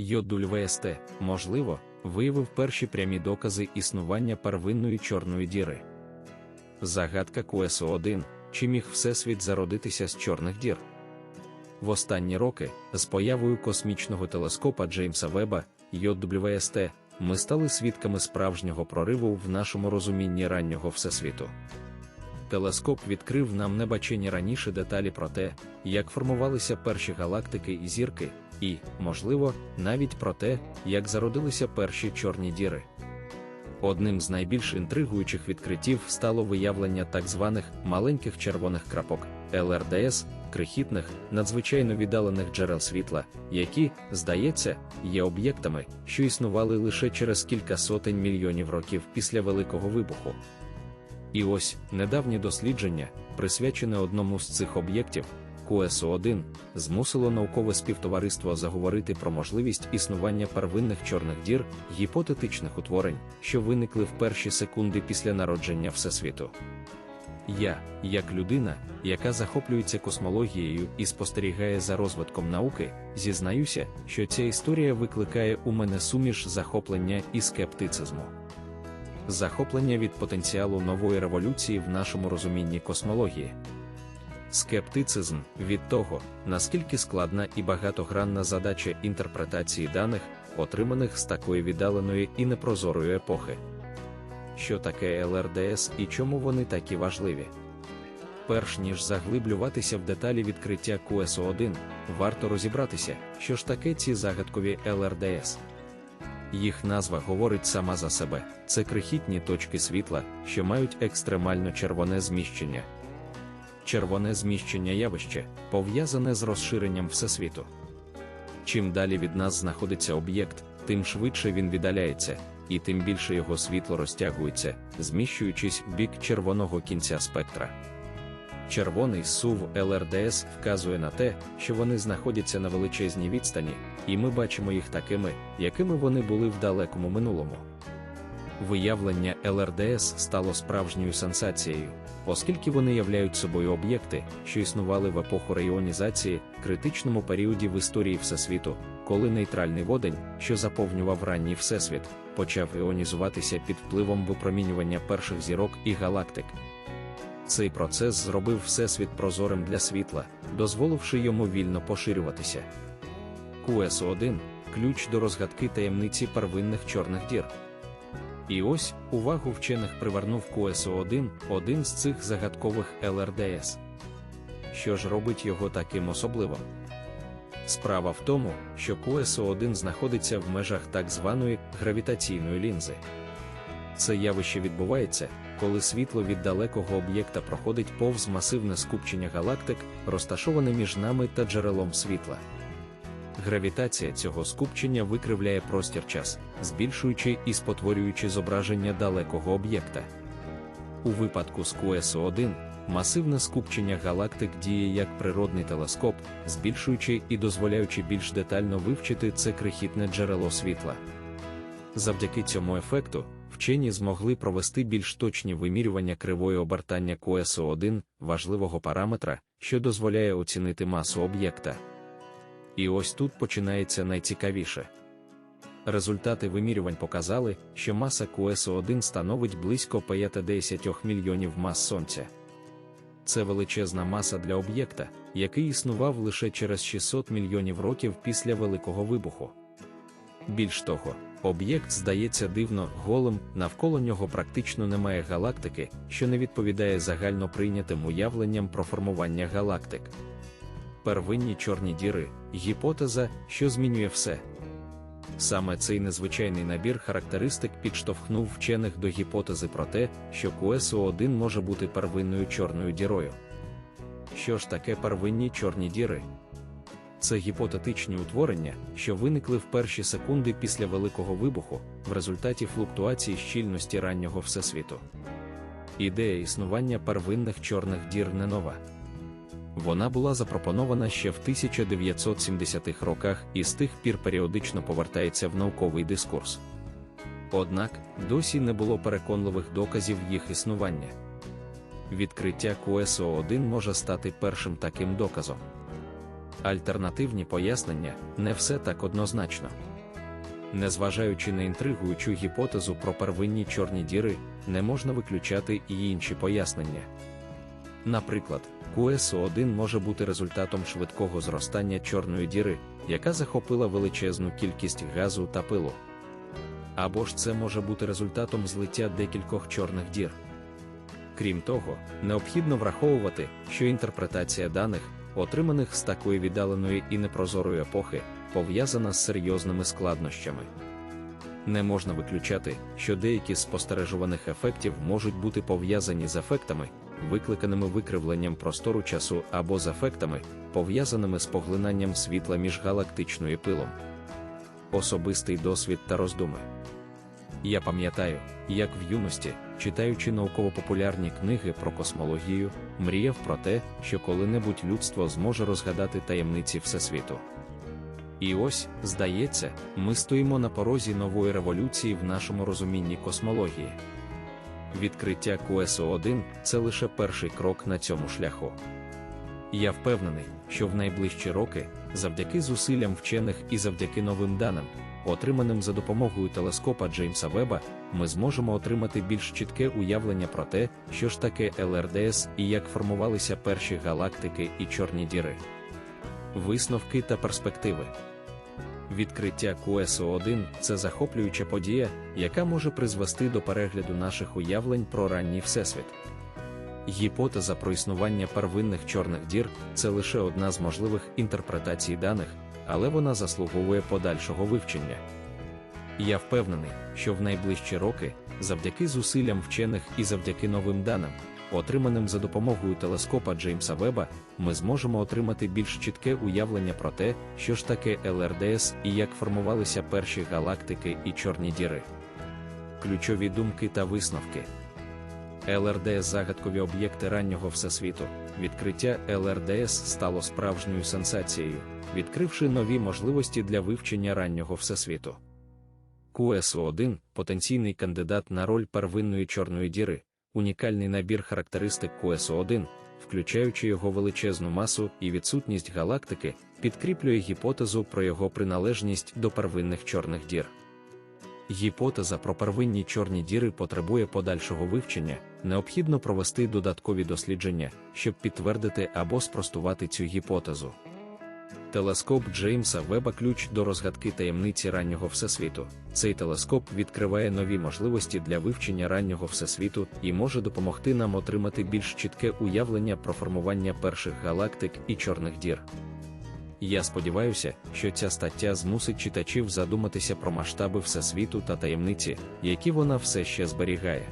Йодуль-ВСТ, можливо, виявив перші прямі докази існування первинної чорної діри. Загадка КСО-1, чи міг Всесвіт зародитися з чорних дір? В останні роки, з появою космічного телескопа Джеймса Веба, JWST, ми стали свідками справжнього прориву в нашому розумінні раннього всесвіту. Телескоп відкрив нам небачені раніше деталі про те, як формувалися перші галактики і зірки, і, можливо, навіть про те, як зародилися перші чорні діри. Одним з найбільш інтригуючих відкриттів стало виявлення так званих маленьких червоних крапок ЛРДС, крихітних, надзвичайно віддалених джерел світла, які, здається, є об'єктами, що існували лише через кілька сотень мільйонів років після Великого вибуху. І ось недавнє дослідження, присвячене одному з цих об'єктів, КСО-1, змусило наукове співтовариство заговорити про можливість існування первинних чорних дір, гіпотетичних утворень, що виникли в перші секунди після народження Всесвіту. Я, як людина, яка захоплюється космологією і спостерігає за розвитком науки, зізнаюся, що ця історія викликає у мене суміш захоплення і скептицизму. Захоплення від потенціалу нової революції в нашому розумінні космології. Скептицизм від того, наскільки складна і багатогранна задача інтерпретації даних, отриманих з такої віддаленої і непрозорої епохи. Що таке ЛРДС і чому вони такі важливі? Перш ніж заглиблюватися в деталі відкриття КСО-1, варто розібратися, що ж таке ці загадкові ЛРДС. Їх назва говорить сама за себе: це крихітні точки світла, що мають екстремально червоне зміщення. Червоне зміщення явище пов'язане з розширенням всесвіту. Чим далі від нас знаходиться об'єкт, тим швидше він віддаляється, і тим більше його світло розтягується, зміщуючись в бік червоного кінця спектра. Червоний сув ЛРДС вказує на те, що вони знаходяться на величезній відстані, і ми бачимо їх такими, якими вони були в далекому минулому. Виявлення ЛРДС стало справжньою сенсацією, оскільки вони являють собою об'єкти, що існували в епоху реіонізації, критичному періоді в історії Всесвіту, коли нейтральний водень, що заповнював ранній всесвіт, почав іонізуватися під впливом випромінювання перших зірок і галактик. Цей процес зробив Всесвіт прозорим для світла, дозволивши йому вільно поширюватися. КСО-1 ключ до розгадки таємниці первинних чорних дір. І ось увагу вчених привернув КСО-1, один з цих загадкових ЛРДС. Що ж робить його таким особливим? Справа в тому, що КСО-1 знаходиться в межах так званої гравітаційної лінзи. Це явище відбувається, коли світло від далекого об'єкта проходить повз масивне скупчення галактик, розташоване між нами та джерелом світла. Гравітація цього скупчення викривляє простір час, збільшуючи і спотворюючи зображення далекого об'єкта. У випадку з КСО-1 масивне скупчення галактик діє як природний телескоп, збільшуючи і дозволяючи більш детально вивчити це крихітне джерело світла. Завдяки цьому ефекту, вчені змогли провести більш точні вимірювання кривої обертання КСО-1, важливого параметра, що дозволяє оцінити масу об'єкта. І ось тут починається найцікавіше. Результати вимірювань показали, що маса КСО-1 становить близько 50 мільйонів мас Сонця. Це величезна маса для об'єкта, який існував лише через 600 мільйонів років після Великого вибуху. Більш того, об'єкт здається дивно голим, навколо нього практично немає галактики, що не відповідає загально прийнятим уявленням про формування галактик. Первинні чорні діри гіпотеза, що змінює все. Саме цей незвичайний набір характеристик підштовхнув вчених до гіпотези про те, що КСО-1 може бути первинною чорною дірою. Що ж таке первинні чорні діри? Це гіпотетичні утворення, що виникли в перші секунди після Великого вибуху в результаті флуктуації щільності раннього всесвіту. Ідея існування первинних чорних дір не нова. Вона була запропонована ще в 1970-х роках і з тих пір періодично повертається в науковий дискурс. Однак досі не було переконливих доказів їх існування. Відкриття КСО-1 може стати першим таким доказом. альтернативні пояснення не все так однозначно. Незважаючи на інтригуючу гіпотезу про первинні чорні діри, не можна виключати і інші пояснення. Наприклад, QSO1 може бути результатом швидкого зростання чорної діри, яка захопила величезну кількість газу та пилу. Або ж це може бути результатом злиття декількох чорних дір. Крім того, необхідно враховувати, що інтерпретація даних, отриманих з такої віддаленої і непрозорої епохи, пов'язана з серйозними складнощами. Не можна виключати, що деякі з спостережуваних ефектів можуть бути пов'язані з ефектами, викликаними викривленням простору часу або з ефектами, пов'язаними з поглинанням світла між галактичною пилом. Особистий досвід та роздуми. Я пам'ятаю, як в юності, читаючи науково-популярні книги про космологію, мріяв про те, що коли-небудь людство зможе розгадати таємниці Всесвіту. І ось, здається, ми стоїмо на порозі нової революції в нашому розумінні космології. Відкриття QSO1 це лише перший крок на цьому шляху. Я впевнений, що в найближчі роки, завдяки зусиллям вчених і завдяки новим даним, отриманим за допомогою телескопа Джеймса Веба, ми зможемо отримати більш чітке уявлення про те, що ж таке ЛРДС і як формувалися перші галактики і чорні діри. Висновки та перспективи. Відкриття QSO1 це захоплююча подія, яка може призвести до перегляду наших уявлень про ранній всесвіт. Гіпотеза про існування первинних чорних дір це лише одна з можливих інтерпретацій даних, але вона заслуговує подальшого вивчення. Я впевнений, що в найближчі роки, завдяки зусиллям вчених і завдяки новим даним, отриманим за допомогою телескопа Джеймса Веба, ми зможемо отримати більш чітке уявлення про те, що ж таке ЛРДС і як формувалися перші галактики і чорні діри. Ключові думки та висновки. ЛРДС загадкові об'єкти раннього всесвіту. Відкриття ЛРДС стало справжньою сенсацією, відкривши нові можливості для вивчення раннього всесвіту. QSO1 потенційний кандидат на роль первинної чорної діри, унікальний набір характеристик QSO1, включаючи його величезну масу і відсутність галактики, підкріплює гіпотезу про його приналежність до первинних чорних дір. Гіпотеза про первинні чорні діри потребує подальшого вивчення, необхідно провести додаткові дослідження, щоб підтвердити або спростувати цю гіпотезу. Телескоп Джеймса Веба ключ до розгадки таємниці раннього всесвіту. Цей телескоп відкриває нові можливості для вивчення раннього всесвіту і може допомогти нам отримати більш чітке уявлення про формування перших галактик і чорних дір. Я сподіваюся, що ця стаття змусить читачів задуматися про масштаби всесвіту та таємниці, які вона все ще зберігає.